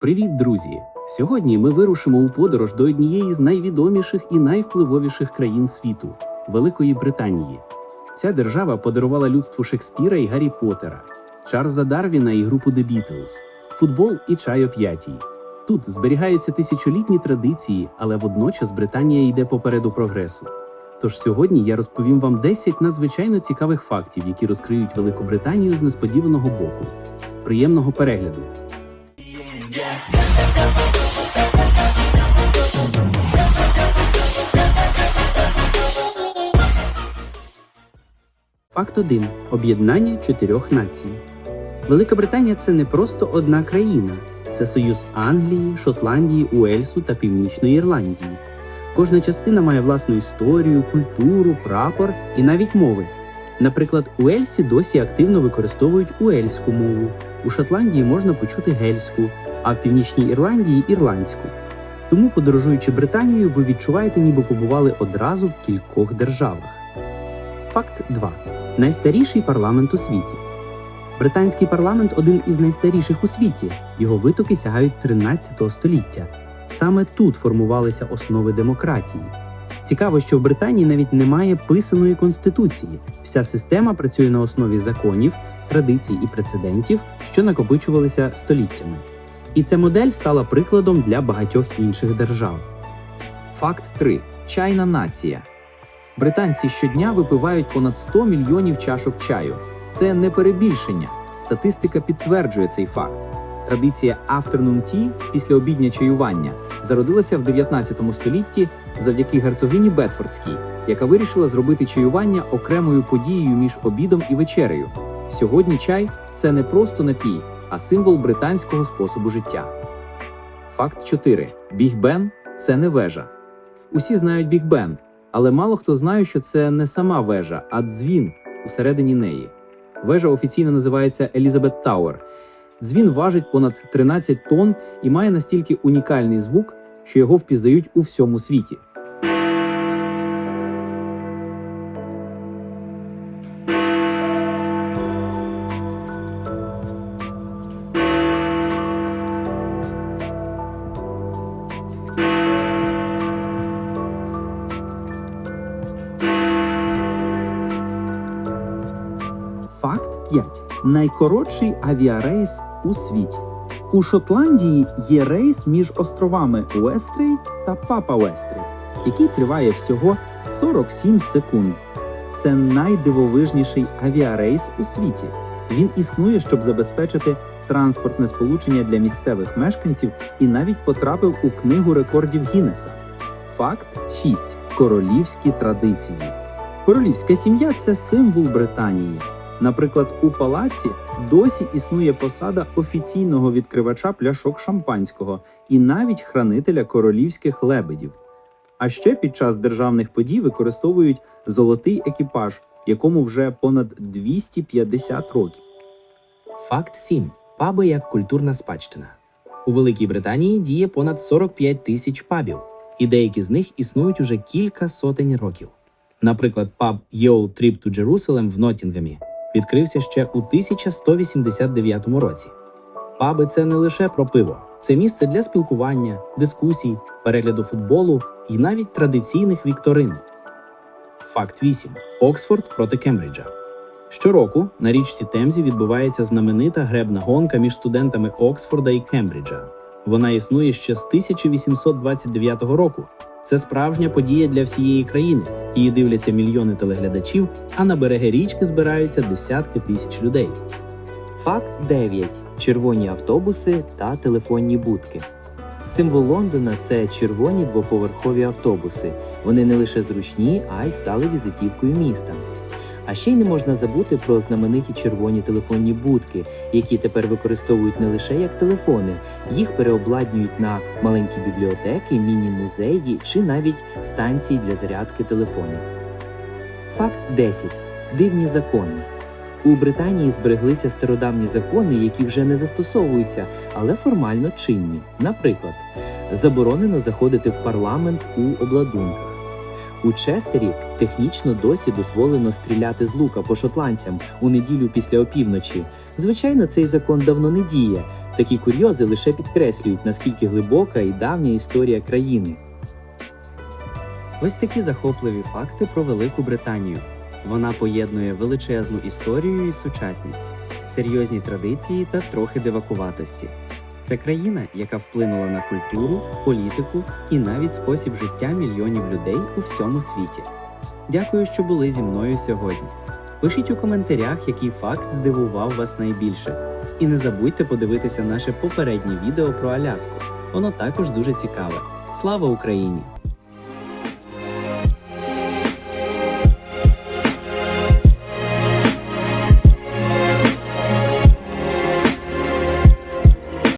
Привіт, друзі! Сьогодні ми вирушимо у подорож до однієї з найвідоміших і найвпливовіших країн світу Великої Британії. Ця держава подарувала людству Шекспіра і Гаррі Поттера, Чарльза Дарвіна і групу The Beatles, футбол і чай о п'ятій. Тут зберігаються тисячолітні традиції, але водночас Британія йде попереду прогресу. Тож сьогодні я розповім вам 10 надзвичайно цікавих фактів, які розкриють Велику Британію з несподіваного боку. Приємного перегляду! Факт 1. Об'єднання чотирьох націй. Велика Британія це не просто одна країна, це союз Англії, Шотландії, Уельсу та Північної Ірландії. Кожна частина має власну історію, культуру, прапор і навіть мови. Наприклад, у Ельсі досі активно використовують уельську мову, у Шотландії можна почути гельську, а в Північній Ірландії ірландську. Тому, подорожуючи Британією, ви відчуваєте, ніби побували одразу в кількох державах. Факт 2. Найстаріший парламент у світі. Британський парламент один із найстаріших у світі. Його витоки сягають 13 століття. Саме тут формувалися основи демократії. Цікаво, що в Британії навіть немає писаної конституції. Вся система працює на основі законів, традицій і прецедентів, що накопичувалися століттями. І ця модель стала прикладом для багатьох інших держав. Факт 3. Чайна нація. Британці щодня випивають понад 100 мільйонів чашок чаю. Це не перебільшення. Статистика підтверджує цей факт. Традиція afternoon tea після обідня чаювання зародилася в 19 столітті завдяки герцогині Бетфордській, яка вирішила зробити чаювання окремою подією між обідом і вечерею. Сьогодні чай це не просто напій, а символ британського способу життя. Факт 4. Біг Бен це не вежа. Усі знають Біг Бен, але мало хто знає, що це не сама вежа, а дзвін усередині неї. Вежа офіційно називається Елізабет Тауер. Дзвін важить понад 13 тонн і має настільки унікальний звук, що його впізнають у всьому світі. 5. Найкоротший авіарейс у світі. У Шотландії є рейс між островами Уестрей та Папа Уестрей, який триває всього 47 секунд. Це найдивовижніший авіарейс у світі. Він існує, щоб забезпечити транспортне сполучення для місцевих мешканців і навіть потрапив у книгу рекордів Гіннеса. Факт 6. Королівські традиції. Королівська сім'я це символ Британії. Наприклад, у палаці досі існує посада офіційного відкривача пляшок шампанського і навіть хранителя королівських лебедів. А ще під час державних подій використовують золотий екіпаж, якому вже понад 250 років. Факт 7. Паби як культурна спадщина. У Великій Британії діє понад 45 тисяч пабів, і деякі з них існують уже кілька сотень років. Наприклад, паб Old Trip to Jerusalem в Ноттінгемі відкрився ще у 1189 році. Паби це не лише про пиво, це місце для спілкування, дискусій, перегляду футболу і навіть традиційних вікторин. Факт 8. Оксфорд проти Кембриджа. Щороку на річці Темзі відбувається знаменита гребна гонка між студентами Оксфорда і Кембриджа. Вона існує ще з 1829 року. Це справжня подія для всієї країни. Її дивляться мільйони телеглядачів, а на береги річки збираються десятки тисяч людей. Факт 9. Червоні автобуси та телефонні будки. Символ Лондона це червоні двоповерхові автобуси. Вони не лише зручні, а й стали візитівкою міста. А ще й не можна забути про знамениті червоні телефонні будки, які тепер використовують не лише як телефони, їх переобладнюють на маленькі бібліотеки, міні-музеї чи навіть станції для зарядки телефонів. Факт 10. Дивні закони. У Британії збереглися стародавні закони, які вже не застосовуються, але формально чинні. Наприклад, заборонено заходити в парламент у обладунках. У Честері технічно досі дозволено стріляти з лука по шотландцям у неділю після опівночі. Звичайно, цей закон давно не діє. Такі курйози лише підкреслюють, наскільки глибока і давня історія країни. Ось такі захопливі факти про Велику Британію. Вона поєднує величезну історію і сучасність, серйозні традиції та трохи дивакуватості. Це країна, яка вплинула на культуру, політику і навіть спосіб життя мільйонів людей у всьому світі. Дякую, що були зі мною сьогодні. Пишіть у коментарях, який факт здивував вас найбільше. І не забудьте подивитися наше попереднє відео про Аляску. Воно також дуже цікаве. Слава Україні!